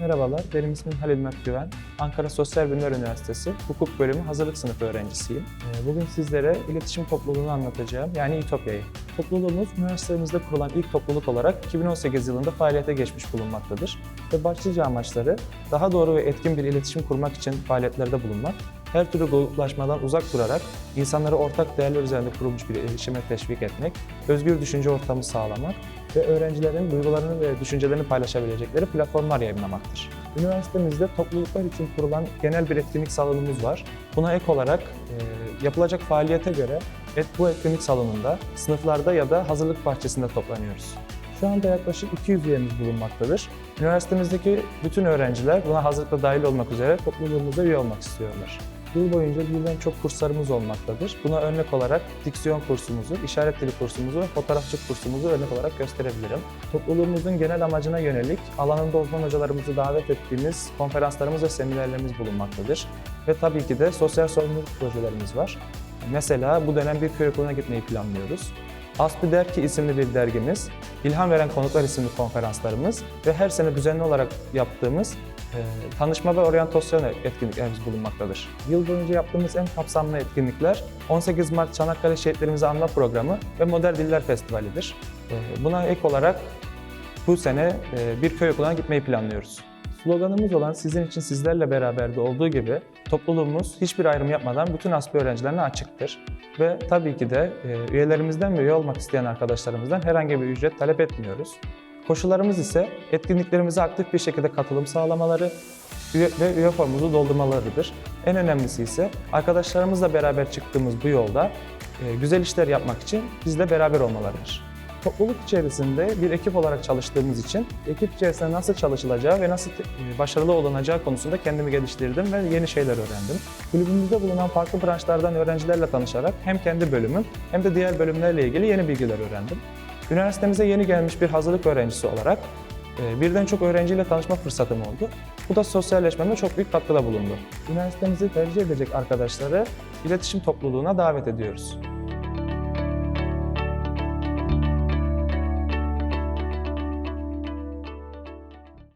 Merhabalar, benim ismim Halil Mert Güven. Ankara Sosyal Bilimler Üniversitesi Hukuk Bölümü hazırlık sınıfı öğrencisiyim. Ee, Bugün sizlere iletişim topluluğunu anlatacağım, yani İtopya'yı. Topluluğumuz üniversitemizde kurulan ilk topluluk olarak 2018 yılında faaliyete geçmiş bulunmaktadır. Ve başlıca amaçları daha doğru ve etkin bir iletişim kurmak için faaliyetlerde bulunmak, her türlü gruplaşmadan uzak durarak insanları ortak değerler üzerinde kurulmuş bir iletişime teşvik etmek, özgür düşünce ortamı sağlamak ve öğrencilerin duygularını ve düşüncelerini paylaşabilecekleri platformlar yayınlamaktır. Üniversitemizde topluluklar için kurulan genel bir etkinlik salonumuz var. Buna ek olarak e, yapılacak faaliyete göre et, bu etkinlik salonunda, sınıflarda ya da hazırlık bahçesinde toplanıyoruz. Şu anda yaklaşık 200 üyemiz bulunmaktadır. Üniversitemizdeki bütün öğrenciler buna hazırlıkta dahil olmak üzere topluluğumuza üye olmak istiyorlar. Yıl boyunca birbirinden çok kurslarımız olmaktadır. Buna örnek olarak diksiyon kursumuzu, işaret dili kursumuzu ve fotoğrafçılık kursumuzu örnek olarak gösterebilirim. Topluluğumuzun genel amacına yönelik alanında uzman hocalarımızı davet ettiğimiz konferanslarımız ve seminerlerimiz bulunmaktadır. Ve tabii ki de sosyal sorumluluk projelerimiz var. Mesela bu dönem bir köy okuluna gitmeyi planlıyoruz. Aslı Der ki isimli bir dergimiz, İlham Veren Konuklar isimli konferanslarımız ve her sene düzenli olarak yaptığımız e, tanışma ve oryantasyon etkinliklerimiz bulunmaktadır. Yıl boyunca yaptığımız en kapsamlı etkinlikler 18 Mart Çanakkale Şehitlerimizi Anma Programı ve Modern Diller Festivali'dir. E, Buna ek olarak bu sene e, bir köy okuluna gitmeyi planlıyoruz. Sloganımız olan sizin için sizlerle beraber de olduğu gibi topluluğumuz hiçbir ayrım yapmadan bütün ASPİ öğrencilerine açıktır. Ve tabii ki de e, üyelerimizden ve üye olmak isteyen arkadaşlarımızdan herhangi bir ücret talep etmiyoruz. Koşullarımız ise etkinliklerimize aktif bir şekilde katılım sağlamaları ve üye formumuzu doldurmalarıdır. En önemlisi ise arkadaşlarımızla beraber çıktığımız bu yolda e, güzel işler yapmak için bizle beraber olmalarıdır. Topluluk içerisinde bir ekip olarak çalıştığımız için ekip içerisinde nasıl çalışılacağı ve nasıl e, başarılı olunacağı konusunda kendimi geliştirdim ve yeni şeyler öğrendim. Kulübümüzde bulunan farklı branşlardan öğrencilerle tanışarak hem kendi bölümüm hem de diğer bölümlerle ilgili yeni bilgiler öğrendim. Üniversitemize yeni gelmiş bir hazırlık öğrencisi olarak e, birden çok öğrenciyle tanışma fırsatım oldu. Bu da sosyalleşmeme çok büyük katkıda bulundu. Üniversitemizi tercih edecek arkadaşları iletişim topluluğuna davet ediyoruz.